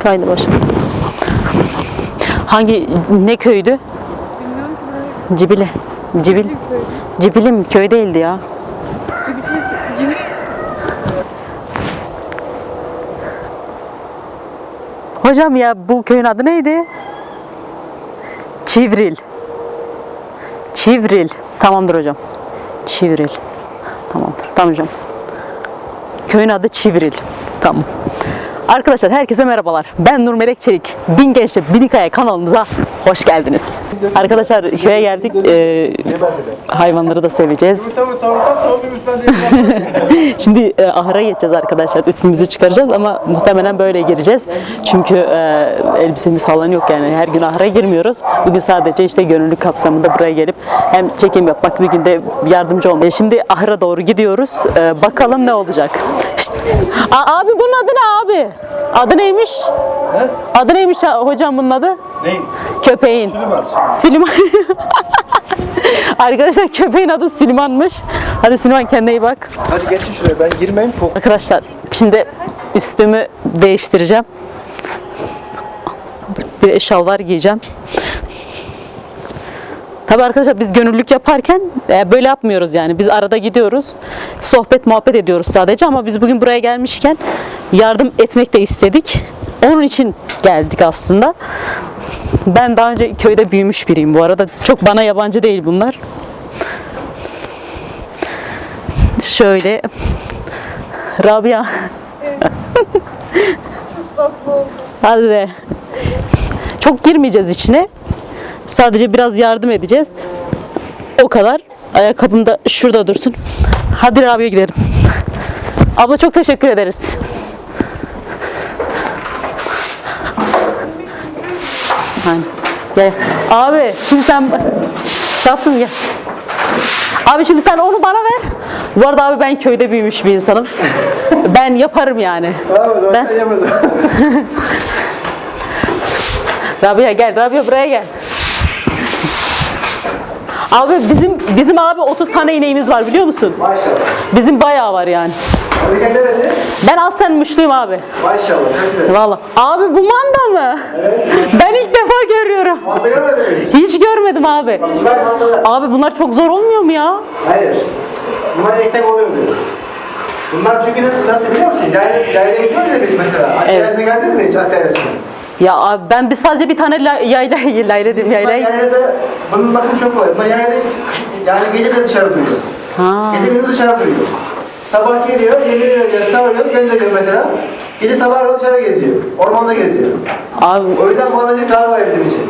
Kaydı başladı. Hangi ne köydü? Bilmiyorum ki burayı. Cibili. Cibil. Cibili mi? Köy değildi ya. Hocam ya bu köyün adı neydi? Çivril. Çivril. Tamamdır hocam. Çivril. Tamamdır. Tamam hocam. Köyün adı Çivril. Tamam. Arkadaşlar herkese merhabalar. Ben Nur Melek Çelik. Bin Gençlik Bin Hikaye kanalımıza hoş geldiniz. Arkadaşlar köye geldik. Ee, hayvanları da seveceğiz. Şimdi e, ahıra geçeceğiz arkadaşlar. Üstümüzü çıkaracağız ama muhtemelen böyle gireceğiz. Çünkü e, elbisemiz falan yok yani. Her gün ahıra girmiyoruz. Bugün sadece işte gönüllülük kapsamında buraya gelip hem çekim yapmak bir günde yardımcı olmak. E, Şimdi ahıra doğru gidiyoruz. E, bakalım ne olacak. Şşt! A- abi bunun adı ne abi? Adı neymiş? Adı neymiş hocam bunun adı? Neyin? Köpeğin. Süleyman. Arkadaşlar köpeğin adı Süleyman'mış. Hadi Süleyman kendine iyi bak. Hadi geçin şuraya ben girmeyeyim kok. Arkadaşlar şimdi üstümü değiştireceğim. Bir de şalvar giyeceğim. Tabii arkadaşlar biz gönüllülük yaparken e, böyle yapmıyoruz yani. Biz arada gidiyoruz. Sohbet muhabbet ediyoruz sadece ama biz bugün buraya gelmişken yardım etmek de istedik. Onun için geldik aslında. Ben daha önce köyde büyümüş biriyim bu arada. Çok bana yabancı değil bunlar. Şöyle Rabia. Hadi be. Çok girmeyeceğiz içine. Sadece biraz yardım edeceğiz. O kadar. Ayakkabım da şurada dursun. Hadi Rabia gidelim. Abla çok teşekkür ederiz. Hani, gel. Abi şimdi sen tatlım gel. Abi şimdi sen onu bana ver. Bu arada abi ben köyde büyümüş bir insanım. Ben yaparım yani. Zaman Ben-. Rabia gel, Rabia buraya gel. Abi bizim bizim abi 30 tane ineğimiz var biliyor musun? Maşallah. Bizim bayağı var yani. Memleket neresi? Ben aslen Muşluyum abi. Maşallah çok güzel. Vallahi. Abi bu manda mı? Ben ilk defa görüyorum. Manda görmedin mi hiç? Hiç görmedim abi. Bunlar mandalar. Abi bunlar çok zor olmuyor mu ya? Hayır. Bunlar ekmek oluyor diyor. Bunlar çünkü nasıl biliyor musun? Yayla, yaylaya gidiyoruz ya biz mesela. At Evet. geldiniz mi hiç at? Ya abi ben bir sadece bir tane la- yayla yayla dedim yayla. yaylada, bunun bakın çok kolay. Bunlar yaylada yani gece de dışarı duyuyor. Ha. Gece gündüz dışarı duyuyor. Sabah geliyor, yemeğini veriyor, savuruyor, gönderiyor mesela. Gece sabah kadar dışarı geziyor. Ormanda geziyor. Abi O yüzden mandacılık daha kolay bizim için.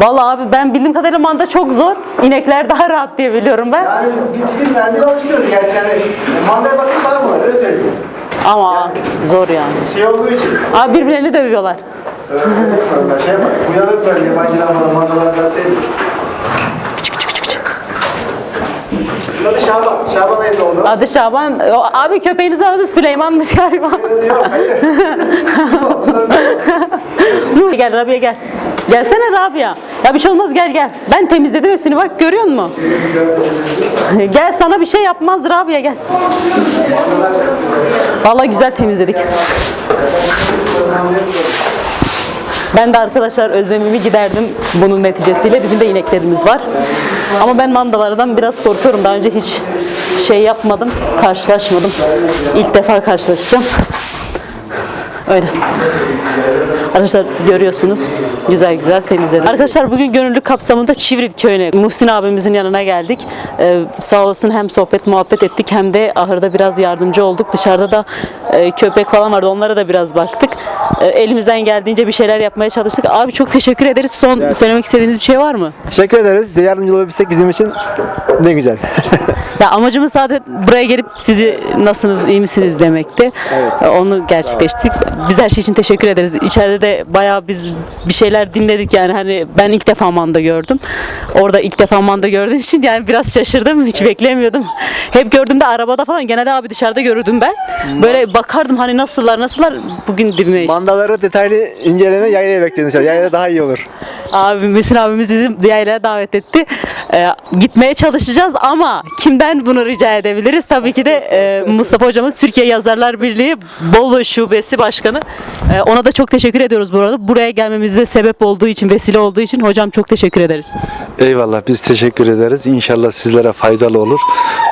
vallahi abi ben bildiğim kadarıyla manda çok zor. İnekler daha rahat diye biliyorum ben. Yani bizim mühendis alışıyoruz gerçi yani. Mandaya bakın daha kolay, öyle söyleyeyim. Ama zor yani. Şey olduğu için. Abi birbirlerini dövüyorlar. Şey bak, uyanık böyle yabancılar falan, mandalar şey. Şurada Şaban, Şaban evde oldu. Adı Şaban. O, abi köpeğinizin adı Süleyman'mış galiba. Yok, hayır. gel Rabia gel. Gelsene Rabia. Ya bir şey olmaz gel gel. Ben temizledim hepsini bak görüyor musun? gel sana bir şey yapmaz Rabia gel. Vallahi güzel temizledik. Ben de arkadaşlar özlemimi giderdim bunun neticesiyle. Bizim de ineklerimiz var. Ama ben mandalardan biraz korkuyorum. Daha önce hiç şey yapmadım, karşılaşmadım. İlk defa karşılaşacağım. Öyle. Arkadaşlar görüyorsunuz güzel güzel temizledim. Arkadaşlar bugün gönüllülük kapsamında Çivril köyüne Muhsin abimizin yanına geldik. Ee, sağ olasın hem sohbet muhabbet ettik hem de ahırda biraz yardımcı olduk. Dışarıda da e, köpek falan vardı onlara da biraz baktık. E, elimizden geldiğince bir şeyler yapmaya çalıştık. Abi çok teşekkür ederiz. Son söylemek istediğiniz bir şey var mı? Teşekkür ederiz. Size yardımcı olabilsek bizim için ne güzel. Ya amacımız sadece buraya gelip sizi nasılsınız, iyi misiniz demekti. Ee, Onu gerçekleştik. Biz her şey için teşekkür ederiz. İçeride de bayağı biz bir şeyler dinledik yani hani ben ilk defa manda gördüm. Orada ilk defa manda gördüğüm için yani biraz şaşırdım. Hiç beklemiyordum. Hep gördüğümde arabada falan genelde abi dışarıda görürdüm ben. Böyle bakardım hani nasıllar nasıllar bugün dibime. Mandaları detaylı inceleme yaylaya bekleyin inşallah. Yaylada daha iyi olur. Abim, Müslüm abimiz bizi yaylaya davet etti. Ee, gitmeye çalışacağız ama kimden bunu rica edebiliriz? Tabii ki de e, Mustafa hocamız Türkiye Yazarlar Birliği Bolu Şubesi Başkanı. Ee, ona da çok teşekkür ediyoruz bu arada. Buraya gelmemizde sebep olduğu için, vesile olduğu için hocam çok teşekkür ederiz. Eyvallah biz teşekkür ederiz. İnşallah sizlere faydalı olur.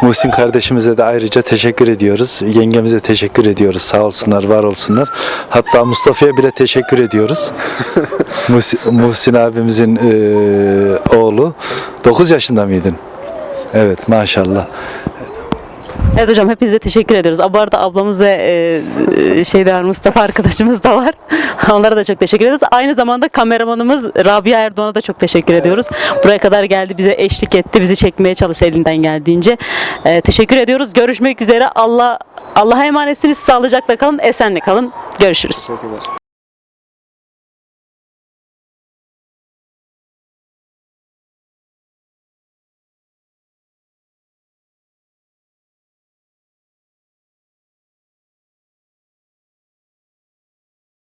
Muhsin kardeşimize de ayrıca teşekkür ediyoruz. Yengemize teşekkür ediyoruz. Sağ olsunlar, var olsunlar. Hatta Mustafa'ya bile teşekkür ediyoruz. Muhsin, Muhsin abimizin eee, oğlu. 9 yaşında mıydın? Evet maşallah. Evet hocam hepinize teşekkür ediyoruz. Bu arada ablamız ve e, e, şey de var, Mustafa arkadaşımız da var. Onlara da çok teşekkür ediyoruz. Aynı zamanda kameramanımız Rabia Erdoğan'a da çok teşekkür ediyoruz. Buraya kadar geldi bize eşlik etti. Bizi çekmeye çalıştı elinden geldiğince. E, teşekkür ediyoruz. Görüşmek üzere. Allah Allah'a emanetsiniz. Sağlıcakla kalın. Esenle kalın. Görüşürüz.